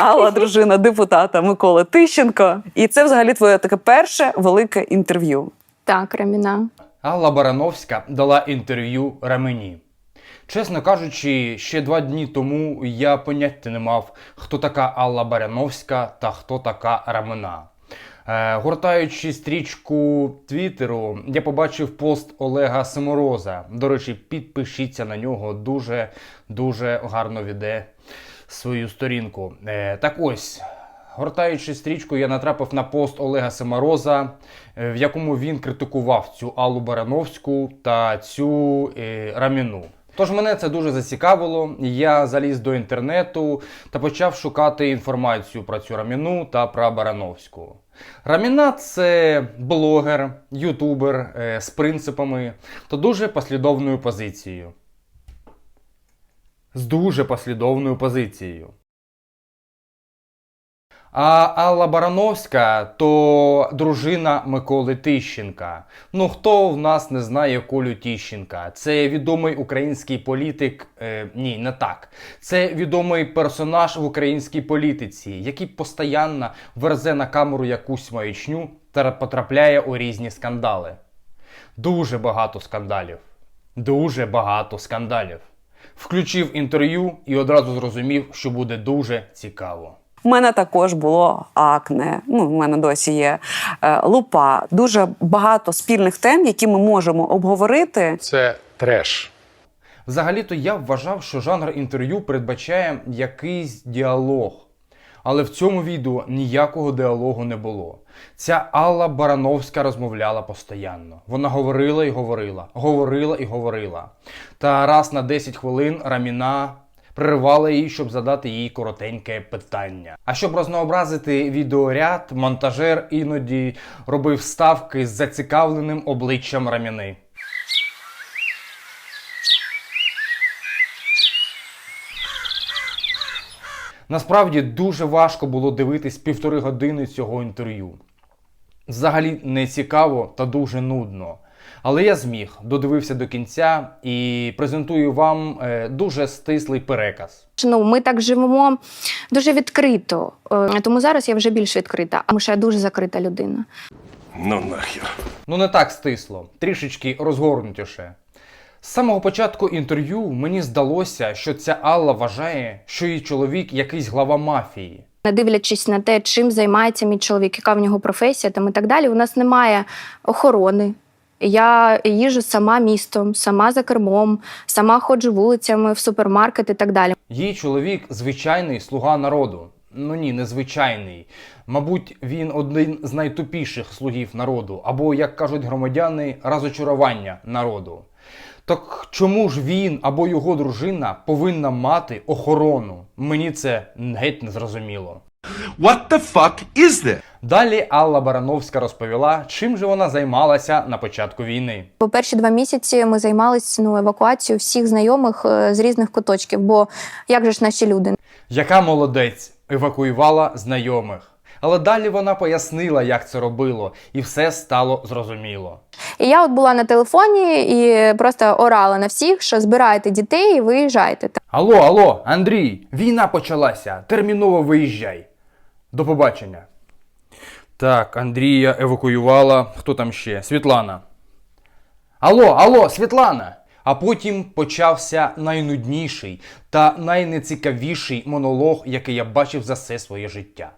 Алла, дружина депутата Миколи Тищенко. І це взагалі твоє таке перше велике інтерв'ю. Так, Раміна. Алла Барановська дала інтерв'ю Рамені. Чесно кажучи, ще два дні тому я поняття не мав, хто така Алла Барановська та хто така Рамена. Е, гортаючи стрічку Твіттеру, я побачив пост Олега Семороза. До речі, підпишіться на нього, дуже дуже гарно веде свою сторінку. Е, так ось, Гортаючи стрічку, я натрапив на пост Олега Семороза, е, в якому він критикував цю Аллу Барановську та цю е, Раміну. Тож мене це дуже зацікавило. Я заліз до інтернету та почав шукати інформацію про цю Раміну та про Барановську. Раміна це блогер, ютубер е, з принципами та дуже послідовною позицією. З дуже послідовною позицією. А Алла Барановська то дружина Миколи Тищенка. Ну хто в нас не знає Колю Тищенка? Це відомий український політик. Е, ні, не так. Це відомий персонаж в українській політиці, який постійно верзе на камеру якусь маячню та потрапляє у різні скандали. Дуже багато скандалів. Дуже багато скандалів. Включив інтерв'ю і одразу зрозумів, що буде дуже цікаво. У мене також було акне. Ну, у мене досі є е, лупа. Дуже багато спільних тем, які ми можемо обговорити. Це треш. Взагалі-то я вважав, що жанр інтерв'ю передбачає якийсь діалог. Але в цьому відео ніякого діалогу не було. Ця Алла Барановська розмовляла постійно. Вона говорила і говорила, говорила і говорила. Та раз на 10 хвилин Раміна переривала її, щоб задати їй коротеньке питання. А щоб разнообразити відеоряд, монтажер іноді робив ставки з зацікавленим обличчям Раміни. Насправді дуже важко було дивитись півтори години цього інтерв'ю. Взагалі не цікаво та дуже нудно. Але я зміг, додивився до кінця і презентую вам е, дуже стислий переказ. Ну, ми так живемо дуже відкрито. Е, Тому зараз я вже більш відкрита, тому що я дуже закрита людина. Ну нахер. Ну не так стисло, трішечки розгорнутіше. З самого початку інтерв'ю мені здалося, що ця Алла вважає, що її чоловік якийсь глава мафії. Не дивлячись на те, чим займається мій чоловік, яка в нього професія там і так далі, у нас немає охорони. Я їжу сама містом, сама за кермом, сама ходжу вулицями в супермаркет і так далі. Її чоловік звичайний слуга народу. Ну ні, не звичайний. Мабуть, він один з найтупіших слугів народу, або, як кажуть громадяни, розочарування народу. Так чому ж він або його дружина повинна мати охорону? Мені це геть не зрозуміло. What the fuck is this? Далі Алла Барановська розповіла, чим же вона займалася на початку війни. По перші два місяці ми займалися ну, евакуацією всіх знайомих е, з різних куточків. Бо як же ж наші люди? Яка молодець евакуювала знайомих. Але далі вона пояснила, як це робило, і все стало зрозуміло. І я от була на телефоні і просто орала на всіх, що збирайте дітей і виїжджайте. Алло, алло, Андрій, війна почалася. Терміново виїжджай. До побачення. Так, Андрія евакуювала. Хто там ще? Світлана. Алло, алло, Світлана. А потім почався найнудніший та найнецікавіший монолог, який я бачив за все своє життя.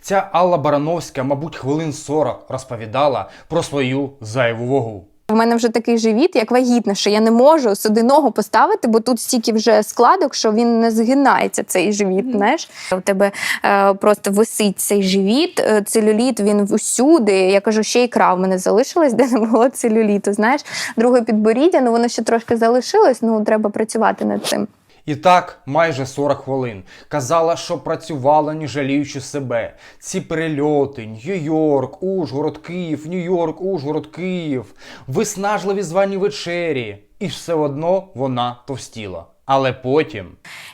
Ця Алла Барановська, мабуть, хвилин 40 розповідала про свою зайву вагу. У мене вже такий живіт, як вагітна, що я не можу сюди ногу поставити, бо тут стільки вже складок, що він не згинається, цей живіт. Знаєш, у тебе е, просто висить цей живіт, е, целюліт він усюди. Я кажу, ще ікра в мене залишилась, де не було целюліту. Знаєш, друге підборіддя, ну воно ще трошки залишилось. Ну треба працювати над цим. І так майже 40 хвилин. Казала, що працювала, не жаліючи себе. Ці перельоти, Нью-Йорк, Ужгород, Київ, Нью-Йорк, Ужгород, Київ, виснажливі звані вечері. І все одно вона товстіла. Але потім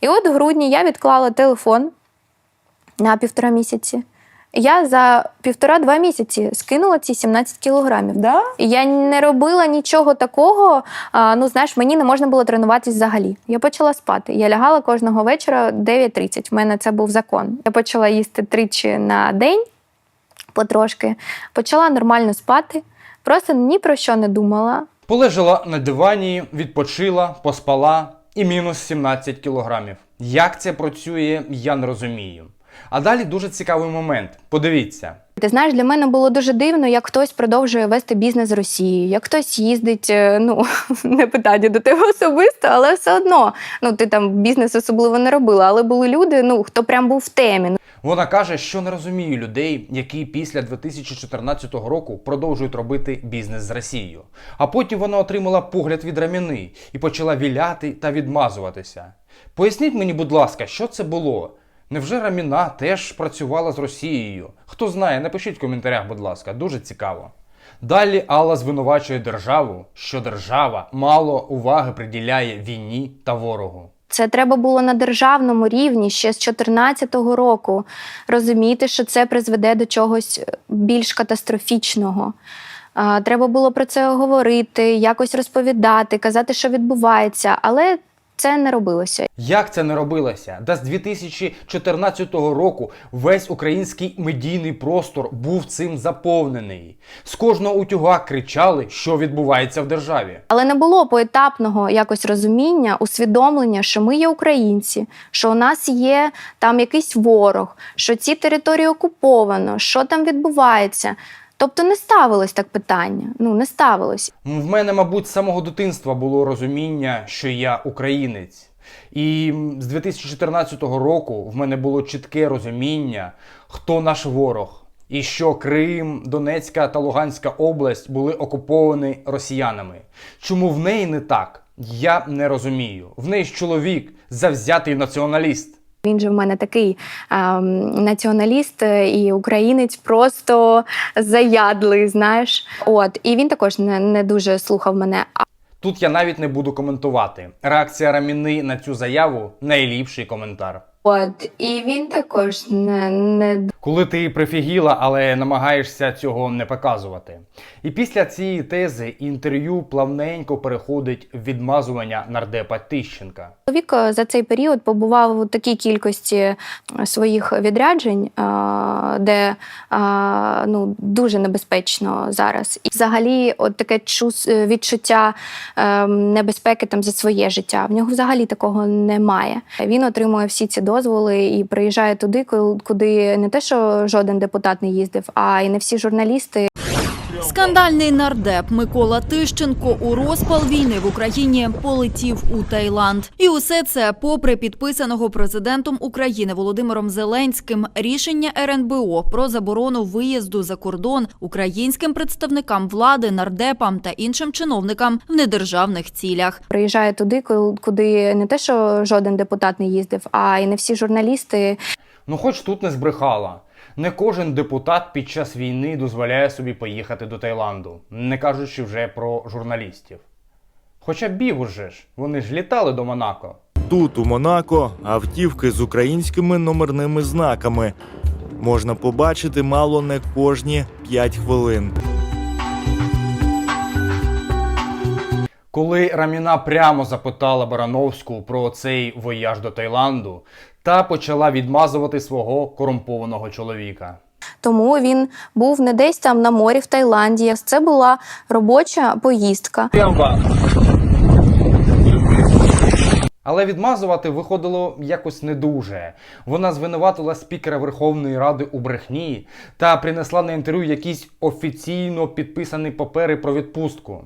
І от в грудні я відклала телефон на півтора місяці. Я за півтора-два місяці скинула ці 17 кілограмів. Да? Я не робила нічого такого. А, ну, знаєш, мені не можна було тренуватись взагалі. Я почала спати. Я лягала кожного вечора 9.30. У мене це був закон. Я почала їсти тричі на день потрошки, почала нормально спати, просто ні про що не думала. Полежала на дивані, відпочила, поспала і мінус 17 кілограмів. Як це працює, я не розумію. А далі дуже цікавий момент. Подивіться. Ти знаєш, для мене було дуже дивно, як хтось продовжує вести бізнес з Росією, як хтось їздить, е, ну не питання до тебе особисто, але все одно. Ну ти там бізнес особливо не робила, але були люди, ну хто прям був в темі. Вона каже, що не розуміє людей, які після 2014 року продовжують робити бізнес з Росією. А потім вона отримала погляд від раміни і почала віляти та відмазуватися. Поясніть мені, будь ласка, що це було? Невже Раміна теж працювала з Росією? Хто знає, напишіть в коментарях, будь ласка, дуже цікаво. Далі Алла звинувачує державу, що держава мало уваги приділяє війні та ворогу. Це треба було на державному рівні ще з 2014 року розуміти, що це призведе до чогось більш катастрофічного. Треба було про це говорити, якось розповідати, казати, що відбувається, але це не робилося. Як це не робилося? Да з 2014 року весь український медійний простор був цим заповнений. З кожного утюга кричали, що відбувається в державі. Але не було поетапного якось розуміння, усвідомлення, що ми є українці, що у нас є там якийсь ворог, що ці території окуповано, що там відбувається. Тобто не ставилось так питання. Ну не ставилось. В мене, мабуть, з самого дитинства було розуміння, що я українець. І з 2014 року в мене було чітке розуміння, хто наш ворог, і що Крим, Донецька та Луганська область були окуповані росіянами. Чому в неї не так? Я не розумію. В неї ж чоловік завзятий націоналіст. Він же в мене такий ем, націоналіст е, і українець просто заядлий, знаєш. От і він також не, не дуже слухав мене. Тут я навіть не буду коментувати. Реакція Раміни на цю заяву найліпший коментар. От і він також не, не Коли ти прифігіла, але намагаєшся цього не показувати. І після цієї тези інтерв'ю плавненько переходить в відмазування нардепа Тищенка. Чоловік е, за цей період побував у такій кількості е, своїх відряджень, е, де ну, дуже небезпечно зараз. І взагалі, от таке відчуття небезпеки там за своє життя. В нього взагалі такого немає. Він отримує всі ці дозволи і приїжджає туди, ку- куди не те, що жоден депутат не їздив, а й не всі журналісти. Скандальний нардеп Микола Тищенко у розпал війни в Україні полетів у Таїланд. І усе це попри підписаного президентом України Володимиром Зеленським рішення РНБО про заборону виїзду за кордон українським представникам влади, нардепам та іншим чиновникам в недержавних цілях. Приїжджає туди, ку- куди не те, що жоден депутат не їздив, а й не всі журналісти Ну, хоч тут не збрехала. Не кожен депутат під час війни дозволяє собі поїхати до Таїланду, не кажучи вже про журналістів. Хоча біг уже ж, вони ж літали до Монако. Тут, у Монако, автівки з українськими номерними знаками можна побачити мало не кожні 5 хвилин. Коли Раміна прямо запитала Барановську про цей вояж до Таїланду, та почала відмазувати свого корумпованого чоловіка. Тому він був не десь там на морі в Таїланді. Це була робоча поїздка. Але відмазувати виходило якось не дуже. Вона звинуватила спікера Верховної Ради у брехні та принесла на інтерв'ю якісь офіційно підписані папери про відпустку.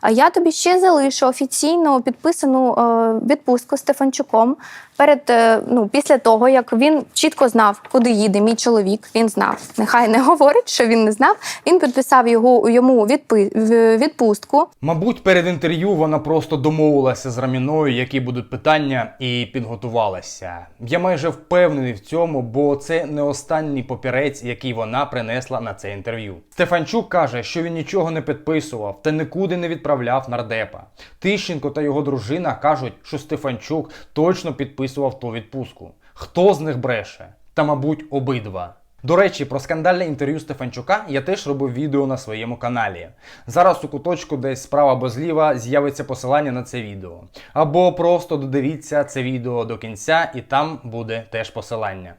А я тобі ще залишу офіційно підписану е, відпустку Стефанчуком. Перед е, ну після того, як він чітко знав, куди їде мій чоловік. Він знав. Нехай не говорить, що він не знав. Він підписав його йому відпи, відпустку. Мабуть, перед інтерв'ю вона просто домовилася з Раміною, які будуть питання, і підготувалася. Я майже впевнений в цьому, бо це не останній папірець, який вона принесла на це інтерв'ю. Стефанчук каже, що він нічого не підписував та нікуди не відправляв нардепа. Тищенко та його дружина кажуть, що Стефанчук точно підписував ту відпустку. Хто з них бреше? Та, мабуть, обидва. До речі, про скандальне інтерв'ю Стефанчука я теж робив відео на своєму каналі. Зараз у куточку десь справа або зліва з'явиться посилання на це відео. Або просто додивіться це відео до кінця, і там буде теж посилання.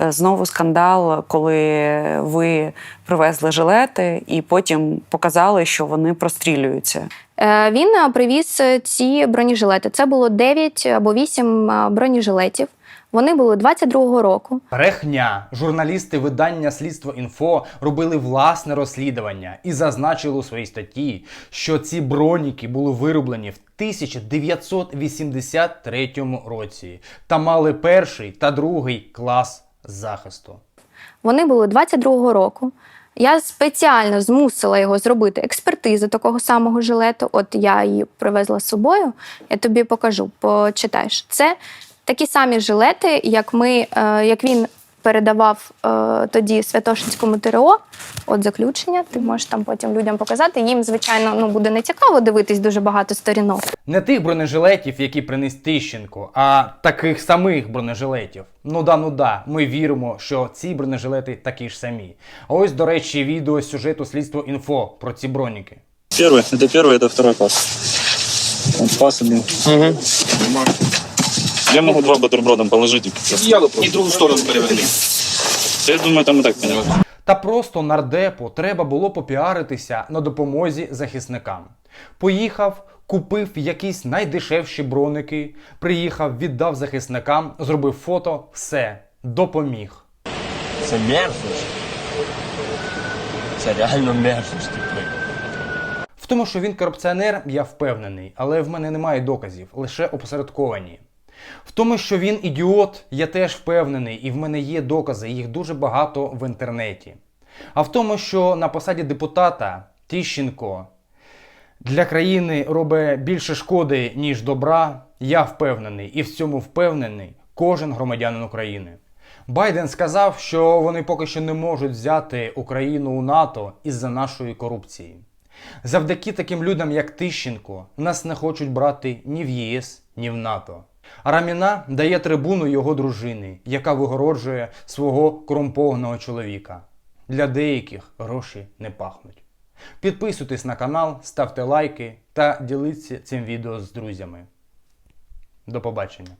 Е, Знову скандал, коли ви привезли жилети і потім показали, що вони прострілюються. Е, Він е, привіз ці бронежилети. Це було 9 або 8 е, бронежилетів. Вони були 22-го року. Брехня. Журналісти видання Слідство інфо робили власне розслідування і зазначили у своїй статті, що ці броніки були вироблені в 1983 році та мали перший та другий клас захисту. Вони були 22-го року. Я спеціально змусила його зробити експертизу такого самого жилету. От я її привезла з собою. Я тобі покажу, почитаєш. Це такі самі жилети, як ми, е, як він передавав е, тоді Святошинському ТРО. От заключення. Ти можеш там потім людям показати. Їм, звичайно, ну буде не цікаво дивитись дуже багато сторінок. Не тих бронежилетів, які приніс Тищенко, а таких самих бронежилетів. Ну да, ну да, ми віримо, що ці бронежилети такі ж самі. А ось, до речі, відео з сюжету Слідство інфо про ці броніки. Первый, это первый, это второй пас. Вот пас один. Я могу два бутербродом положить. Я и другую сторону переверни. Я думаю, там и так понял. Та просто нардепу треба було попіаритися на допомозі захисникам. Поїхав, купив якісь найдешевші броники, приїхав, віддав захисникам, зробив фото, все, допоміг. Це мерзость. Це реально мерзость. типу. В тому, що він корупціонер, я впевнений, але в мене немає доказів, лише опосередковані. В тому, що він ідіот, я теж впевнений, і в мене є докази, їх дуже багато в інтернеті. А в тому, що на посаді депутата Тіщенко для країни робить більше шкоди, ніж добра, я впевнений, і в цьому впевнений кожен громадянин України. Байден сказав, що вони поки що не можуть взяти Україну у НАТО із-за нашої корупції. Завдяки таким людям, як Тищенко, нас не хочуть брати ні в ЄС, ні в НАТО. Раміна дає трибуну його дружини, яка вигороджує свого корумпованого чоловіка. Для деяких гроші не пахнуть. Підписуйтесь на канал, ставте лайки та діліться цим відео з друзями. До побачення!